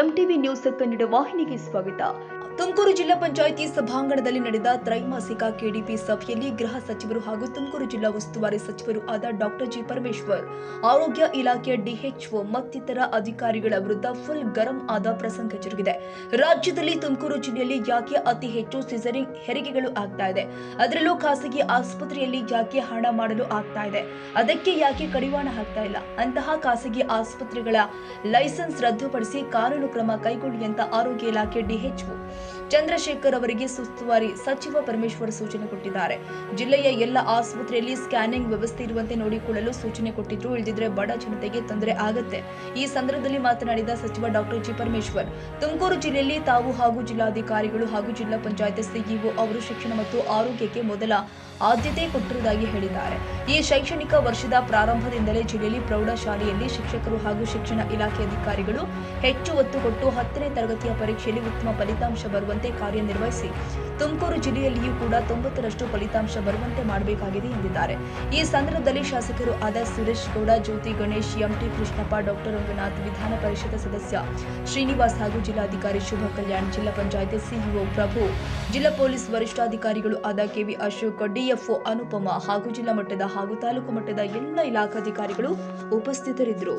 MTV news Kannada ವಾಹಿನಿಗೆ ಸ್ವಾಗತ. ತುಮಕೂರು ಜಿಲ್ಲಾ ಪಂಚಾಯಿತಿ ಸಭಾಂಗಣದಲ್ಲಿ ನಡೆದ ತ್ರೈಮಾಸಿಕ ಕೆಡಿಪಿ ಸಭೆಯಲ್ಲಿ ಗೃಹ ಸಚಿವರು ಹಾಗೂ ತುಮಕೂರು ಜಿಲ್ಲಾ ಉಸ್ತುವಾರಿ ಸಚಿವರು ಆದ ಡಾಕ್ಟರ್ ಜಿ ಪರಮೇಶ್ವರ್, ಆರೋಗ್ಯ ಇಲಾಖೆಯ ಡಿಎಚ್ಒ ಮತ್ತಿತರ ಅಧಿಕಾರಿಗಳ ವಿರುದ್ಧ ಫುಲ್ ಗರಂ ಆದ ಪ್ರಸಂಗ ಜರುಗಿದೆ. ರಾಜ್ಯದಲ್ಲಿ ತುಮಕೂರು ಜಿಲ್ಲೆಯಲ್ಲಿ ಯಾಕೆ ಅತಿ ಹೆಚ್ಚು ಸಿಸರಿಂಗ್ ಹೆರಿಗೆಗಳು ಆಗ್ತಾ ಇದೆ? ಅದರಲ್ಲೂ ಖಾಸಗಿ ಆಸ್ಪತ್ರೆಯಲ್ಲಿ ಯಾಕೆ ಹಣ ಮಾಡಲು ಆಗ್ತಾ ಇದೆ? ಅದಕ್ಕೆ ಯಾಕೆ ಕಡಿವಾಣ ಹಾಕ್ತಾ ಇಲ್ಲ? ಅಂತಹ ಖಾಸಗಿ ಆಸ್ಪತ್ರೆಗಳ ಲೈಸೆನ್ಸ್ ರದ್ದುಪಡಿಸಿ ಕಾನೂನು ಕ್ರಮ ಕೈಗೊಳ್ಳಿ ಅಂತ ಆರೋಗ್ಯ ಇಲಾಖೆ ಡಿಎಚ್ಒ ಚಂದ್ರಶೇಖರ್ ಅವರಿಗೆ ಸುಸ್ತುವಾರಿ ಸಚಿವ ಪರಮೇಶ್ವರ್ ಸೂಚನೆ ಕೊಟ್ಟಿದ್ದಾರೆ. ಜಿಲ್ಲೆಯ ಎಲ್ಲ ಆಸ್ಪತ್ರೆಯಲ್ಲಿ ಸ್ಕ್ಯಾನಿಂಗ್ ವ್ಯವಸ್ಥೆ ಇರುವಂತೆ ನೋಡಿಕೊಳ್ಳಲು ಸೂಚನೆ ಕೊಟ್ಟಿದ್ರು. ಇಳಿದಿದ್ರೆ ಬಡ ಜನತೆಗೆ ತೊಂದರೆ ಆಗತ್ತೆ. ಈ ಸಂದರ್ಭದಲ್ಲಿ ಮಾತನಾಡಿದ ಸಚಿವ ಡಾಕ್ಟರ್ ಜಿ. ಪರಮೇಶ್ವರ್, ತುಮಕೂರು ಜಿಲ್ಲೆಯಲ್ಲಿ ತಾವು ಹಾಗೂ ಜಿಲ್ಲಾಧಿಕಾರಿಗಳು ಹಾಗೂ ಜಿಲ್ಲಾ ಪಂಚಾಯತ್ ಸಿಇಒ ಅವರು ಶಿಕ್ಷಣ ಮತ್ತು ಆರೋಗ್ಯಕ್ಕೆ ಮೊದಲ ಆದ್ಯತೆ ಕೊಟ್ಟಿರುವುದಾಗಿ ಹೇಳಿದ್ದಾರೆ. ಈ ಶೈಕ್ಷಣಿಕ ವರ್ಷದ ಪ್ರಾರಂಭದಿಂದಲೇ ಜಿಲ್ಲೆಯಲ್ಲಿ ಪ್ರೌಢಶಾಲೆಯಲ್ಲಿ ಶಿಕ್ಷಕರು ಹಾಗೂ ಶಿಕ್ಷಣ ಇಲಾಖೆ ಅಧಿಕಾರಿಗಳು ಹೆಚ್ಚು ಒತ್ತು ಕೊಟ್ಟು ಹತ್ತನೇ ತರಗತಿಯ ಪರೀಕ್ಷೆಯಲ್ಲಿ ಉತ್ತಮ ಫಲಿತಾಂಶ ಬರುವಂತೆ ಕಾರ್ಯನಿರ್ವಹಿಸಿ ತುಮಕೂರು ಜಿಲ್ಲೆಯಲ್ಲಿಯೂ ಕೂಡ ತೊಂಬತ್ತರಷ್ಟು ಫಲಿತಾಂಶ ಬರುವಂತೆ ಮಾಡಬೇಕಾಗಿದೆ ಎಂದಿದ್ದಾರೆ. ಈ ಸಂದರ್ಭದಲ್ಲಿ ಶಾಸಕರು ಆದ Suresh Gowda, Jyoti Ganesh, M T Krishnappa, doctor Ranganath, Vidhana Parishat ಸದಸ್ಯ ಶ್ರೀನಿವಾಸ್ ಹಾಗೂ ಜಿಲ್ಲಾಧಿಕಾರಿ ಶುಭ ಕಲ್ಯಾಣ್, ಜಿಲ್ಲಾ ಪಂಚಾಯತ್ ಸಿಇಒ ಪ್ರಭು, ಜಿಲ್ಲಾ ಪೊಲೀಸ್ ವರಿಷ್ಠಾಧಿಕಾರಿಗಳು ಆದ ಕೆವಿ ಅಶೋಕ್, ಡಿಎಫ್ಒ ಅನುಪಮ ಹಾಗೂ ಜಿಲ್ಲಾ ಮಟ್ಟದ ಹಾಗೂ ತಾಲೂಕು ಮಟ್ಟದ ಎಲ್ಲ ಇಲಾಖಾಧಿಕಾರಿಗಳು ಉಪಸ್ಥಿತರಿದ್ದರು.